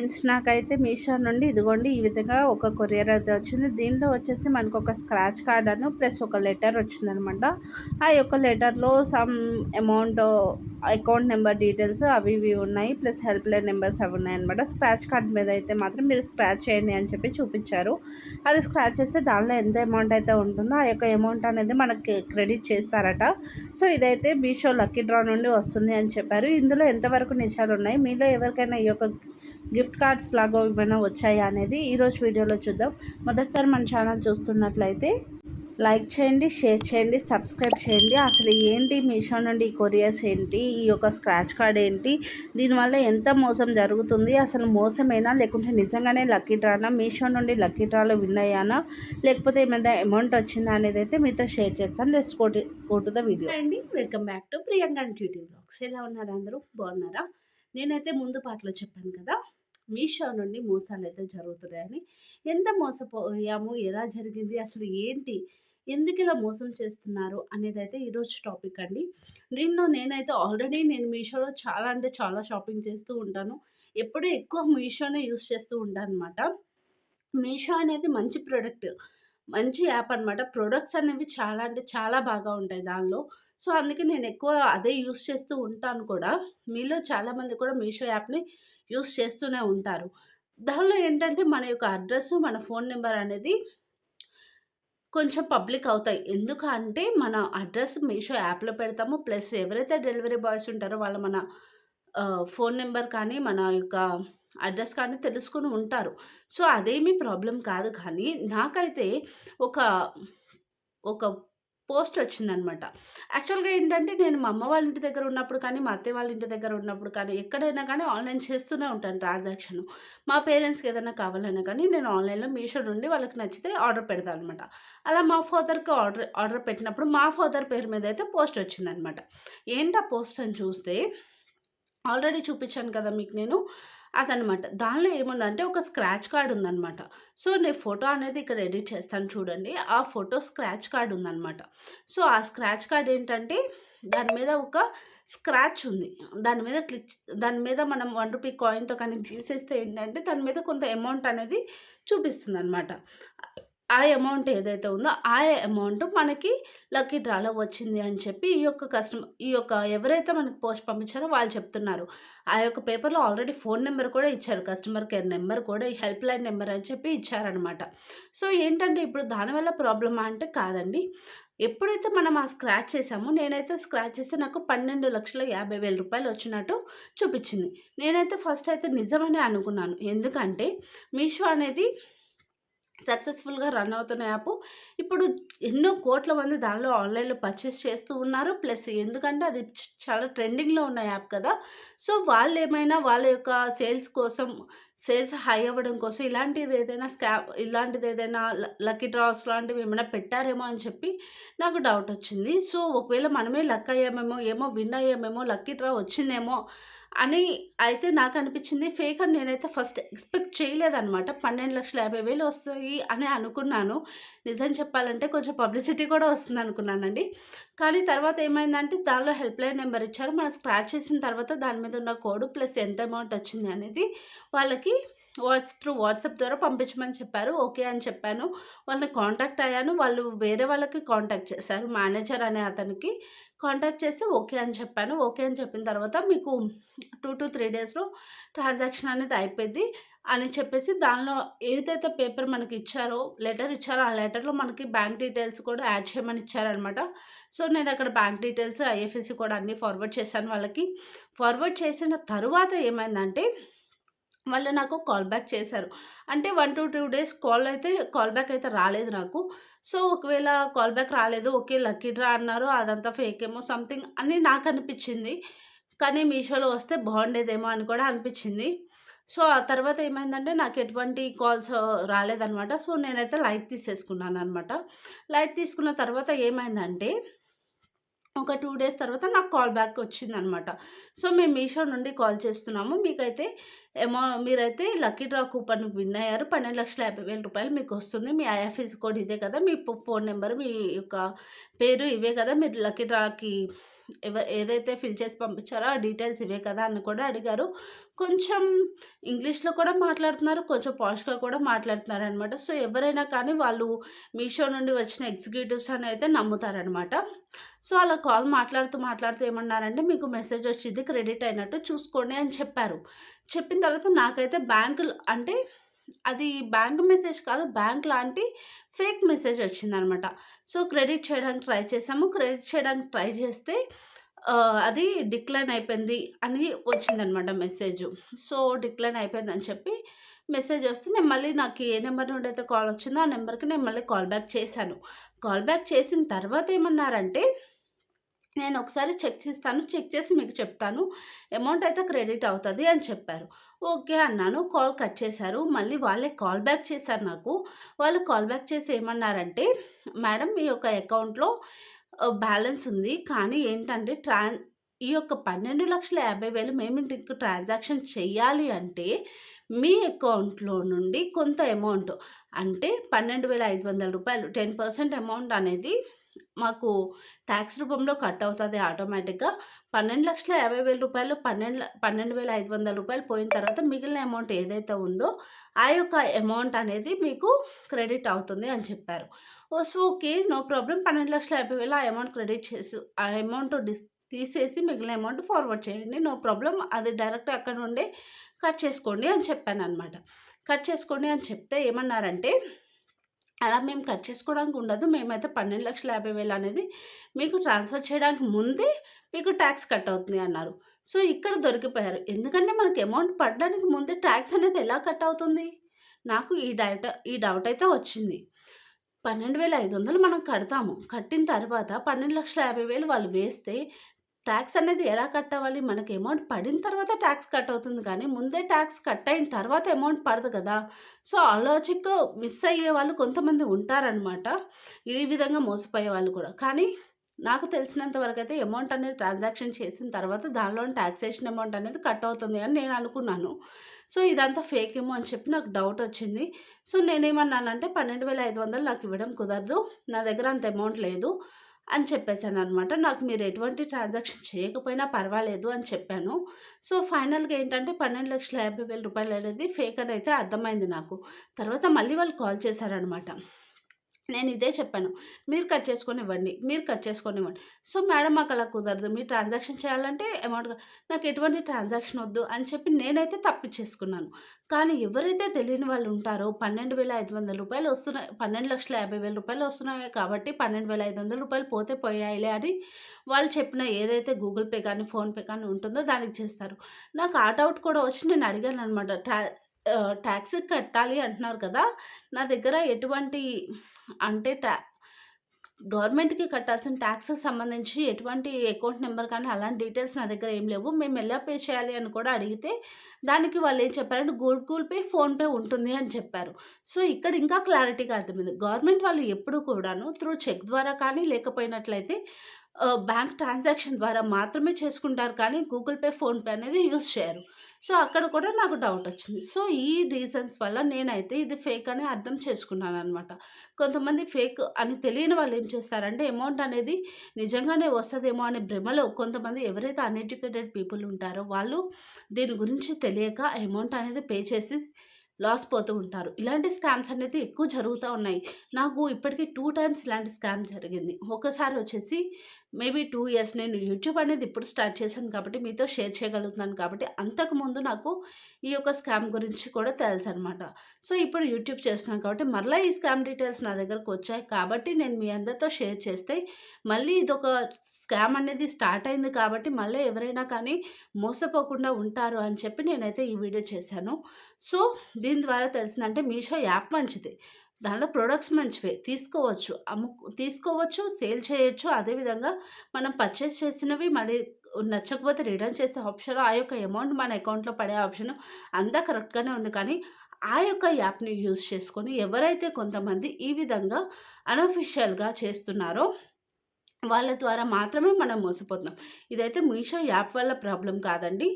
Friends నాకైతే మీషో నుండి ఇదిగోండి ఈ విధంగా ఒక కొరియర్ అయితే వచ్చింది. దీనిలో వచ్చేసి మనకు ఒక స్క్రాచ్ కార్డ్ అను ప్లస్ ఒక లెటర్ వచ్చిందనమాట. ఆ యొక్క లెటర్లో some amount account number details అవి ఇవి ఉన్నాయి ప్లస్ హెల్ప్ లైన్ నెంబర్స్ అవి ఉన్నాయన్నమాట స్క్రాచ్ కార్డ్ మీద అయితే మాత్రం మీరు స్క్రాచ్ చేయండి అని చెప్పి చూపించారు. అది స్క్రాచ్ చేస్తే దానిలో ఎంత అమౌంట్ అయితే ఉంటుందో ఆ యొక్క అమౌంట్ అనేది మనకి క్రెడిట్ చేస్తారట. సో ఇదైతే మీషో లక్కీ డ్రా నుండి వస్తుంది అని చెప్పారు. ఇందులో ఎంతవరకు నిజాలు ఉన్నాయి? మీలో ఎవరికైనా ఈ యొక్క గిఫ్ట్ కార్డ్స్ లాగా ఏమైనా వచ్చాయా అనేది ఈరోజు వీడియోలో చూద్దాం. మొదటిసారి మన ఛానల్ చూస్తున్నట్లయితే లైక్ చేయండి షేర్ చేయండి సబ్స్క్రైబ్ చేయండి. అసలు ఏంటి మీషో నుండి ఈ కొరియర్స్ ఏంటి? ఈ యొక్క స్క్రాచ్ కార్డ్ ఏంటి? దీనివల్ల ఎంత మోసం జరుగుతుంది? అసలు మోసమేనా? లేకుంటే నిజంగానే లక్కీ డ్రానా? మీషో నుండి లక్కీ డ్రాలో విన్ అయ్యానా? లేకపోతే ఏమైనా అమౌంట్ వచ్చిందా అనేది అయితే మీతో షేర్ చేస్తాను. Let's go to the video. అండి welcome back to Priyanka cutie blogs. ఎలా ఉన్నారు అందరూ? బాగున్నారా? నేనైతే ముందు పాటలో చెప్పాను కదా మీషో నుండి మోసాలు అయితే జరుగుతున్నాయని ఎంత మోసపోయాము ఎలా జరిగింది అసలు ఏంటి ఎందుకు ఇలా మోసం చేస్తున్నారు అనేది అయితే ఈరోజు టాపిక్ అండి. దీనిలో నేనైతే ఆల్రెడీ నేను మీషోలో చాలా అంటే చాలా షాపింగ్ చేస్తూ ఉంటాను. ఎప్పుడూ ఎక్కువ మీషోనే యూస్ చేస్తూ ఉంటాను అనమాట మీషో అనేది మంచి ప్రోడక్ట్ మంచి యాప్ అనమాట ప్రొడక్ట్స్ అనేవి చాలా అంటే చాలా బాగా ఉంటాయి దానిలో. సో అందుకే నేను ఎక్కువ అదే యూస్ చేస్తూ ఉంటాను కూడా. మీలో చాలామంది కూడా మీషో యాప్ని యూస్ చేస్తూనే ఉంటారు. దానిలో ఏంటంటే మన యొక్క అడ్రస్ మన ఫోన్ నెంబర్ అనేది కొంచెం పబ్లిక్ అవుతాయి. ఎందుకంటే మన అడ్రస్ మీషో యాప్లో పెడతాము. ప్లస్ ఎవరైతే డెలివరీ బాయ్స్ ఉంటారో వాళ్ళ మన ఫోన్ నెంబర్ కానీ మన యొక్క అడ్రస్ కానీ తెలుసుకొని ఉంటారు. సో అదేమీ ప్రాబ్లం కాదు కానీ నాకైతే ఒక ఒక పోస్ట్ వచ్చిందనమాట. యాక్చువల్గా ఏంటంటే నేను మా అమ్మ వాళ్ళ ఇంటి దగ్గర ఉన్నప్పుడు కానీ మా అత్తయ్య వాళ్ళ ఇంటి దగ్గర ఉన్నప్పుడు కానీ ఎక్కడైనా కానీ ఆన్లైన్ చేస్తూనే ఉంటాను ట్రాన్సాక్షన్. మా పేరెంట్స్కి ఏదైనా కావాలన్నా కానీ నేను ఆన్లైన్లో మీషో నుండి వాళ్ళకి నచ్చితే ఆర్డర్ పెడతాను అనమాట అలా మా ఫాదర్కి ఆర్డర్ ఆర్డర్ పెట్టినప్పుడు మా ఫాదర్ పేరు మీద అయితే పోస్ట్ వచ్చిందనమాట. ఏంటి ఆ పోస్ట్ అని చూస్తే ఆల్రెడీ చూపించాను కదా మీకు నేను అదనమాట. దానిలో ఏముందంటే ఒక స్క్రాచ్ కార్డ్ ఉందనమాట. సో నేను ఫోటో అనేది ఇక్కడ ఎడిట్ చేస్తాను చూడండి. ఆ ఫోటో స్క్రాచ్ కార్డ్ ఉందనమాట. సో ఆ స్క్రాచ్ కార్డ్ ఏంటంటే దాని మీద ఒక స్క్రాచ్ ఉంది. దాని మీద క్లిక్ దాని మీద మనం వన్ రూపీ కాయిన్తో కానీ చేసేస్తే ఏంటంటే దాని మీద కొంత అమౌంట్ అనేది చూపిస్తుంది అనమాట ఆ అమౌంట్ ఏదైతే ఉందో ఆ అమౌంట్ మనకి లక్కీ డ్రాలో వచ్చింది అని చెప్పి ఈ యొక్క కస్టమర్ ఈ యొక్క ఎవరైతే మనకి పోస్ట్ పంపించారో వాళ్ళు చెప్తున్నారు. ఆ యొక్క పేపర్లో ఆల్రెడీ ఫోన్ నెంబర్ కూడా ఇచ్చారు. కస్టమర్ కేర్ నెంబర్ కూడా ఈ హెల్ప్ లైన్ నెంబర్ అని చెప్పి ఇచ్చారనమాట సో ఏంటంటే ఇప్పుడు దానివల్ల ప్రాబ్లమా అంటే కాదండి. ఎప్పుడైతే మనం ఆ స్క్రాచ్ చేసామో నేనైతే స్క్రాచ్ చేస్తే నాకు పన్నెండు లక్షల యాభై వేల రూపాయలు వచ్చినట్టు చూపించింది. నేనైతే ఫస్ట్ అయితే నిజమని అనుకున్నాను. ఎందుకంటే మీషో అనేది సక్సెస్ఫుల్గా రన్ అవుతున్న యాప్. ఇప్పుడు ఎన్నో కోట్ల మంది దానిలో ఆన్లైన్లో పర్చేస్ చేస్తూ ఉన్నారు. ప్లస్ ఎందుకంటే అది చాలా ట్రెండింగ్లో ఉన్న యాప్ కదా. సో వాళ్ళు ఏమైనా వాళ్ళ యొక్క సేల్స్ కోసం సేల్స్ హై అవ్వడం కోసం ఇలాంటిది ఏదైనా స్కా ఇలాంటిది ఏదైనా లక్కీ డ్రాస్ లాంటివి ఏమైనా పెట్టారేమో అని చెప్పి నాకు డౌట్ వచ్చింది. సో ఒకవేళ మనమే లక్ అయ్యామేమో ఏమో విన్ అయ్యామేమో లక్కీ డ్రా వచ్చిందేమో అని అయితే నాకు అనిపించింది. ఫేక్ అని నేనైతే ఫస్ట్ ఎక్స్పెక్ట్ చేయలేదన్నమాట. పన్నెండు లక్షల యాభై వేలు వస్తాయి అని అనుకున్నాను. నిజం చెప్పాలంటే కొంచెం పబ్లిసిటీ కూడా వస్తుంది అనుకున్నానండి. కానీ తర్వాత ఏమైందంటే దానిలో హెల్ప్ లైన్ నెంబర్ ఇచ్చారు. మనం స్క్రాచ్ చేసిన తర్వాత దాని మీద ఉన్న కోడ్ ప్లస్ ఎంత అమౌంట్ వచ్చింది అనేది వాళ్ళకి వాట్స్ త్రూ వాట్సాప్ ద్వారా పంపించమని చెప్పారు. ఓకే అని చెప్పాను. వాళ్ళని కాంటాక్ట్ అయ్యాను. వాళ్ళు వేరే వాళ్ళకి కాంటాక్ట్ చేశారు. మేనేజర్ అనే అతనికి. కాంటాక్ట్ చేస్తే ఓకే అని చెప్పాను. ఓకే అని చెప్పిన తర్వాత మీకు టూ టు త్రీ డేస్లో ట్రాన్సాక్షన్ అనేది అయిపోయింది అని చెప్పేసి దానిలో ఏదైతే పేపర్ మనకి ఇచ్చారో లెటర్ ఇచ్చారో ఆ లెటర్లో మనకి బ్యాంక్ డీటెయిల్స్ కూడా యాడ్ చేయమని ఇచ్చారనమాట. సో నేను అక్కడ బ్యాంక్ డీటెయిల్స్ ఐఎఫ్ఎస్సి కూడా అన్నీ ఫార్వర్డ్ చేశాను వాళ్ళకి. ఫార్వర్డ్ చేసిన తర్వాత ఏమైందంటే వాళ్ళు నాకు కాల్ బ్యాక్ చేశారు. అంటే one to two days call అయితే కాల్ బ్యాక్ అయితే రాలేదు నాకు. సో ఒకవేళ కాల్ బ్యాక్ రాలేదు ఓకే లక్కీ డ్రా అన్నారు అదంతా ఫేక్ ఏమో సంథింగ్ అని నాకు అనిపించింది. కానీ మీషోలో వస్తే బాగుండేదేమో అని కూడా అనిపించింది. సో ఆ తర్వాత ఏమైందంటే నాకు ఎటువంటి కాల్స్ రాలేదనమాట సో నేనైతే లైట్ తీసేసుకున్నాను అనమాట లైట్ తీసుకున్న తర్వాత ఏమైందంటే ఒక టూ డేస్ తర్వాత నాకు కాల్ బ్యాక్ వచ్చిందనమాట. సో మేము మీషో నుండి కాల్ చేస్తున్నాము. మీకైతే ఏమో మీరైతే లక్కీ డ్రా కూపన్ విన్ అయ్యారు. పన్నెండు లక్షల యాభై వేల రూపాయలు మీకు వస్తుంది మీ ఐఎఫ్ఎస్ కోడ్ ఇదే కదా. మీ ఫోన్ నెంబర్ మీ యొక్క పేరు ఇవే కదా. మీరు లక్కీ డ్రాకి ఎవరు ఏదైతే ఫిల్ చేసి పంపించారో ఆ డీటెయిల్స్ ఇవే కదా అని కూడా అడిగారు. కొంచెం ఇంగ్లీష్లో కూడా మాట్లాడుతున్నారు కొంచెం పాష్గా కూడా మాట్లాడుతున్నారు అనమాట సో ఎవరైనా కానీ వాళ్ళు మీషో నుండి వచ్చిన ఎగ్జిక్యూటివ్స్ అని అయితే నమ్ముతారనమాట సో అలా కాల్ మాట్లాడుతూ మాట్లాడుతూ ఏమన్నారంటే మీకు మెసేజ్ వచ్చింది క్రెడిట్ అయినట్టు చూసుకోండి అని చెప్పారు. చెప్పిన తర్వాత నాకైతే బ్యాంకులు అంటే అది బ్యాంక్ మెసేజ్ కాదు బ్యాంక్ లాంటి ఫేక్ మెసేజ్ వచ్చిందనమాట. సో క్రెడిట్ చేయడానికి ట్రై చేసాము క్రెడిట్ చేయడానికి ట్రై చేస్తే అది డిక్లైన్ అయిపోయింది అని వచ్చిందనమాట మెసేజ్. సో డిక్లైన్ అయిపోయింది అని చెప్పి మెసేజ్ వస్తే నేను మళ్ళీ నాకు ఏ నెంబర్ నుండి అయితే కాల్ వచ్చిందో ఆ నెంబర్కి నేను మళ్ళీ కాల్ బ్యాక్ చేశాను. కాల్ బ్యాక్ చేసిన తర్వాత ఏమన్నారంటే నేను ఒకసారి చెక్ చేస్తాను చెక్ చేసి మీకు చెప్తాను. అమౌంట్ అయితే క్రెడిట్ అవుతుంది అని చెప్పారు. ఓకే అన్నాను. కాల్ కట్ చేశారు. మళ్ళీ వాళ్ళే కాల్ బ్యాక్ చేశారు నాకు. వాళ్ళు కాల్ బ్యాక్ చేసి ఏమన్నారంటే మేడం మీ యొక్క అకౌంట్లో బ్యాలెన్స్ ఉంది. కానీ ఏంటంటే ట్రాన్ ఈ యొక్క పన్నెండు లక్షల యాభై వేలు మేము ఇంటికి ట్రాన్సాక్షన్ చేయాలి అంటే మీ అకౌంట్లో నుండి కొంత అమౌంట్ అంటే పన్నెండు వేల ఐదు వందల రూపాయలు టెన్ పర్సెంట్ అమౌంట్ అనేది మాకు ట్యాక్స్ రూపంలో కట్ అవుతుంది ఆటోమేటిక్గా. పన్నెండు లక్షల యాభై వేల రూపాయలు పన్నెండు పన్నెండు వేల ఐదు వందల రూపాయలు పోయిన తర్వాత మిగిలిన అమౌంట్ ఏదైతే ఉందో ఆ యొక్క అమౌంట్ అనేది మీకు క్రెడిట్ అవుతుంది అని చెప్పారు. So okay no problem. పన్నెండు లక్షల యాభై వేలు ఆ అమౌంట్ క్రెడిట్ చేసి ఆ అమౌంట్ డిస్ తీసేసి మిగిలిన అమౌంట్ ఫార్వర్డ్ చేయండి. No problem. అది డైరెక్ట్ అక్కడ నుండి కట్ చేసుకోండి అని చెప్పాను అనమాట కట్ చేసుకోండి అని చెప్తే ఏమన్నారంటే అలా మేము కట్ చేసుకోవడానికి ఉండదు. మేమైతే పన్నెండు లక్షల యాభై వేలు అనేది మీకు ట్రాన్స్ఫర్ చేయడానికి ముందే మీకు ట్యాక్స్ కట్ అవుతుంది అన్నారు. సో ఇక్కడ దొరికిపోయారు. ఎందుకంటే మనకి అమౌంట్ పడడానికి ముందే ట్యాక్స్ అనేది ఎలా కట్ అవుతుంది? నాకు ఈ డౌట్ ఈ డౌట్ అయితే వచ్చింది. పన్నెండు వేల ఐదు వందలు మనం కడతాము. కట్టిన తర్వాత పన్నెండు లక్షల యాభై వేలు వాళ్ళు వేస్తే ట్యాక్స్ అనేది ఎలా కట్ అవ్వాలి మనకి అమౌంట్ పడిన తర్వాత ట్యాక్స్ కట్ అవుతుంది కానీ ముందే ట్యాక్స్ కట్ అయిన తర్వాత అమౌంట్ పడదు కదా. సో ఆ లాజిక్ మిస్ అయ్యే వాళ్ళు కొంతమంది ఉంటారనమాట ఈ విధంగా మోసపోయే వాళ్ళు కూడా. కానీ నాకు తెలిసినంత వరకు అయితే అమౌంట్ అనేది ట్రాన్సాక్షన్ చేసిన తర్వాత దానిలో ట్యాక్సేషన్ అమౌంట్ అనేది కట్ అవుతుంది అని నేను అనుకున్నాను. సో ఇదంతా ఫేక్ ఏమో అని చెప్పి నాకు డౌట్ వచ్చింది. సో నేనేమన్నానంటే పన్నెండు వేల ఐదు వందలు నాకు ఇవ్వడం కుదరదు. నా దగ్గర అంత అమౌంట్ లేదు. అని చెప్పేశాను అనమాట నాకు మీరు ఎటువంటి ట్రాన్సాక్షన్ చేయకపోయినా పర్వాలేదు అని చెప్పాను. సో ఫైనల్గా ఏంటంటే పన్నెండు లక్షల యాభై వేల రూపాయలు అనేది ఫేక్ అని అయితే అర్థమైంది నాకు. తర్వాత మళ్ళీ వాళ్ళు కాల్ చేశారనమాట నేను ఇదే చెప్పాను. మీరు కట్ చేసుకొని ఇవ్వండి. మీరు కట్ చేసుకొని ఇవ్వండి. సో మేడం మాకు అలా కుదరదు. మీరు ట్రాన్సాక్షన్ చేయాలంటే అమౌంట్ నాకు ఎటువంటి ట్రాన్సాక్షన్ వద్దు అని చెప్పి నేనైతే తప్పించేసుకున్నాను. కానీ ఎవరైతే తెలియని వాళ్ళు ఉంటారో పన్నెండు వేల ఐదు వందల రూపాయలు వస్తున్నాయి. పన్నెండు లక్షల యాభై వేల రూపాయలు వస్తున్నాయి కాబట్టి పన్నెండు వేల ఐదు వందల రూపాయలు పోతే పోయాయిలే అని వాళ్ళు చెప్పిన ఏదైతే గూగుల్ పే కానీ ఫోన్పే కానీ ఉంటుందో దానికి చేస్తారు. నాకు ఆ డౌట్ కూడా వచ్చి నేను అడిగాను అనమాట ట్రా ట్యాక్స్ కట్టాలి అంటున్నారు కదా! నా దగ్గర ఎటువంటి అంటే ట్యా గవర్నమెంట్కి కట్టాల్సిన ట్యాక్స్కి సంబంధించి ఎటువంటి అకౌంట్ నెంబర్ కానీ అలాంటి డీటెయిల్స్ నా దగ్గర ఏం లేవు. మేము ఎలా పే చేయాలి అని కూడా అడిగితే దానికి వాళ్ళు ఏం చెప్పారంటే గూగుల్ పే ఫోన్పే ఉంటుంది అని చెప్పారు. సో ఇక్కడ ఇంకా క్లారిటీగా అర్థమైంది. గవర్నమెంట్ వాళ్ళు ఎప్పుడు కూడాను త్రూ చెక్ ద్వారా కానీ లేకపోయినట్లయితే బ్యాంక్ ట్రాన్సాక్షన్ ద్వారా మాత్రమే చేసుకుంటారు కానీ గూగుల్ పే ఫోన్పే అనేది యూస్ చేయరు. సో అక్కడ కూడా నాకు డౌట్ వచ్చింది. సో ఈ రీజన్స్ వల్ల నేనైతే ఇది ఫేక్ అని అర్థం చేసుకున్నాను అనమాట కొంతమంది ఫేక్ అని తెలియని వాళ్ళు ఏం చేస్తారంటే అమౌంట్ అనేది నిజంగానే వస్తుందేమో అనే భ్రమలో కొంతమంది ఎవరైతే అన్ఎడ్యుకేటెడ్ పీపుల్ ఉంటారో వాళ్ళు దీని గురించి తెలియక అమౌంట్ అనేది పే చేసి లాస్ పోతూ ఉంటారు. ఇలాంటి స్కామ్స్ అనేది ఎక్కువ జరుగుతూ ఉన్నాయి. నాకు ఇప్పటికీ టూ టైమ్స్ ఇలాంటి స్కామ్ జరిగింది. ఒకసారి వచ్చేసి మేబీ టూ ఇయర్స్ నేను యూట్యూబ్ అనేది ఇప్పుడు స్టార్ట్ చేశాను కాబట్టి మీతో షేర్ చేయగలుగుతున్నాను కాబట్టి అంతకుముందు నాకు ఈ యొక్క స్కామ్ గురించి కూడా తెలుసు అనమాట సో ఇప్పుడు యూట్యూబ్ చేస్తున్నాను కాబట్టి మరలా ఈ స్కామ్ డీటెయిల్స్ నా దగ్గరకు వచ్చాయి కాబట్టి నేను మీ అందరితో షేర్ చేస్తే మళ్ళీ ఇదొక స్కామ్ అనేది స్టార్ట్ అయింది కాబట్టి మళ్ళీ ఎవరైనా కానీ మోసపోకుండా ఉంటారు అని చెప్పి నేనైతే ఈ వీడియో చేశాను. సో దీని ద్వారా తెలిసిందంటే మీషో యాప్ మంచిది. దాంట్లో ప్రొడక్ట్స్ మంచివే. తీసుకోవచ్చు. అమ్ము తీసుకోవచ్చు సేల్ చేయొచ్చు. అదేవిధంగా మనం పర్చేస్ చేసినవి మళ్ళీ నచ్చకపోతే రిటర్న్ చేసే ఆప్షన్ ఆ యొక్క అమౌంట్ మన అకౌంట్లో పడే ఆప్షన్ అంతా కరెక్ట్గానే ఉంది. కానీ ఆ యొక్క యాప్ని యూజ్ చేసుకొని ఎవరైతే కొంతమంది ఈ విధంగా అనఫిషియల్గా చేస్తున్నారో వాళ్ళ ద్వారా మాత్రమే మనం మోసపోతున్నాం. ఇదైతే మీషో యాప్ వల్ల ప్రాబ్లం కాదండి.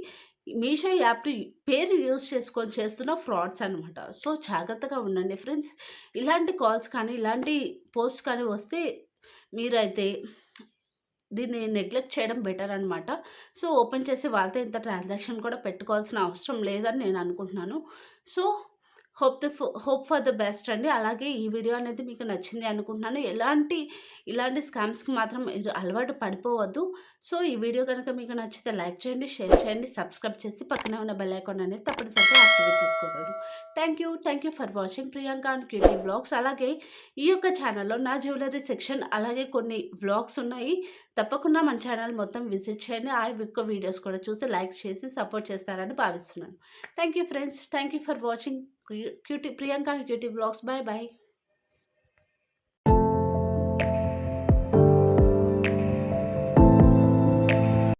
మీషో యాప్‌ని పేరు యూజ్ చేసుకొని చేస్తున్న ఫ్రాడ్స్ అనమాట. సో, జాగ్రత్తగా ఉండండి ఫ్రెండ్స్. ఇలాంటి కాల్స్ కానీ, ఇలాంటి పోస్ట్ కానీ వస్తే మీరైతే దీన్ని నెగ్లెక్ట్ చేయడం బెటర్ అనమాట. సో, ఓపెన్ చేసి వాళ్ళతో ఇంత ట్రాన్సాక్షన్ కూడా పెట్టుకోవాల్సిన అవసరం లేదని నేను అనుకుంటున్నాను. So, hope the hope for the best అండి. అలాగే ఈ వీడియో అనేది మీకు నచ్చింది అనుకుంటున్నాను. ఎలాంటి ఇలాంటి స్కామ్స్‌కి మాత్రం మీరు అలవాటు పడిపోవద్దు. సో, ఈ వీడియో కనుక మీకు నచ్చితే లైక్ చేయండి, షేర్ చేయండి, సబ్స్క్రైబ్ చేసి పక్కనే ఉన్న బెల్ ఐకాన్ అనేది తప్పనిసరిగా యాక్టివేట్ చేసుకోగలరు. Thank you. Thank you for watching Priyanka and cutie vlogs. అలాగే ఈ యొక్క ఛానల్‌లో నా జ్యువెలరీ సెక్షన్ అలాగే కొన్ని వ్లాగ్స్ ఉన్నాయి. తప్పకుండా మన ఛానల్ మొత్తం విజిట్ చేయండి. ఆ యొక్క వీడియోస్ కూడా చూసి లైక్ చేసి సపోర్ట్ చేస్తారని భావిస్తున్నాను. Thank you friends. Thank you for watching Q cutie Priyanka and cutie vlogs. Bye bye.